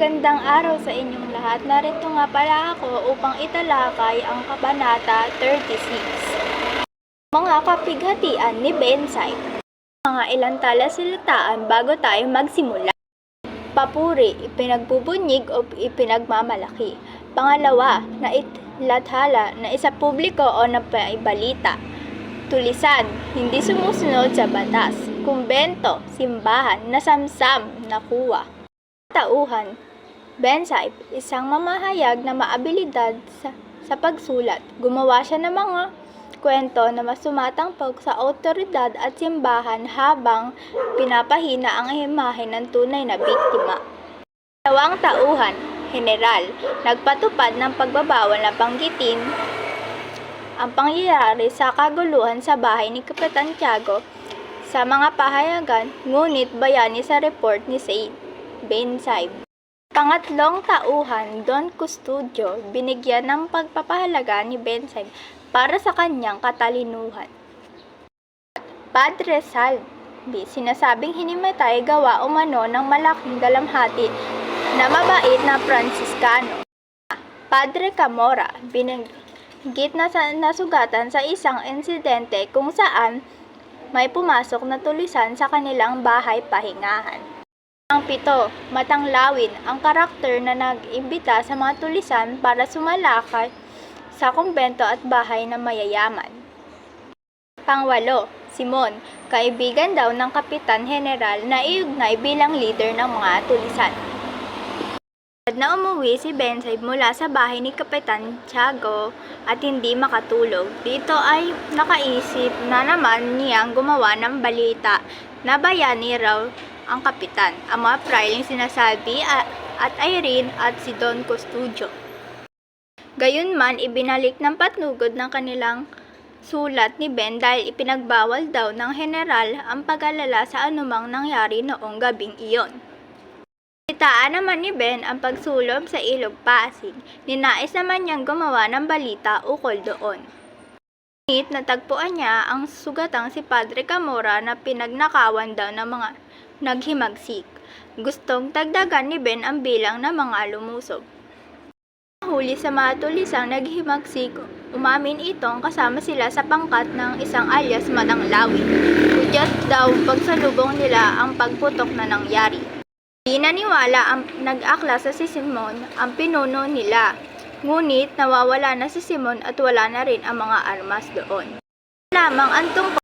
Magandang araw sa inyong lahat. Narito nga pala ako upang italakay ang Kabanata 36. Mga kapighatian ni Bensay. Mga ilang talasilitaan bago tayo magsimula. Papuri, ipinagbubunyig o ipinagmamalaki. Pangalawa, na itlathala na isa publiko o napaibalita. Tulisan, hindi sumusunod sa batas. Kumbento, simbahan, nasamsam, nakuha. Tauhan, Bensay, isang mamahayag na maabilidad sa, sa pagsulat. Gumawa siya ng mga kwento na mas sumatangpog sa autoridad at simbahan habang pinapahina ang imahe ng tunay na biktima. Dalawang tauhan, General, nagpatupad ng pagbabawal na banggitin ang pangyayari sa kaguluhan sa bahay ni Kapitan Tiago sa mga pahayagan, ngunit bayani sa report ni Said Bensay. Pangatlong tauhan, Don Custodio, binigyan ng pagpapahalaga ni Bensay para sa kanyang katalinuhan. Padre Salvi, sinasabing hinimatay gawa umano ng malaking dalamhati na mabait na Franciscano. Padre Camora, binanggit na sa nasugatan sa isang insidente kung saan may pumasok na tulisan sa kanilang bahay pahingahan. Ang pito, matanglawin ang karakter na nag-imbita sa mga tulisan para sumalakay sa kumbento at bahay na mayayaman. Pangwalo, Simon, kaibigan daw ng Kapitan General na iugnay bilang leader ng mga tulisan. Na umuwi si Bensay mula sa bahay ni Kapitan Tiago at hindi makatulog. Dito ay nakaisip na naman niyang gumawa ng balita na bayani raw ang kapitan. Ang mga priling sinasabi at Irene at si Don Custodio. Gayunman, ibinalik ng patnugod ng kanilang sulat ni Ben dahil ipinagbawal daw ng general ang pag-alala sa anumang nangyari noong gabing iyon. Itaan naman ni Ben ang pagsulob sa ilog Pasig. Ninais naman niyang gumawa ng balita ukol doon. Ngunit natagpuan niya ang sugatang si Padre Camora na pinagnakawan daw ng mga naghimagsik. Gustong tagdagan ni Ben ang bilang ng mga lumusob. Huli sa mga tulisang naghimagsik, umamin itong kasama sila sa pangkat ng isang alias Mananglawi. Kudyat daw pagsalubong nila ang pagputok na nangyari. Di naniwala ang nag-akla sa si Simon ang pinuno nila. Ngunit nawawala na si Simon at wala na rin ang mga armas doon. Lamang ang tungkol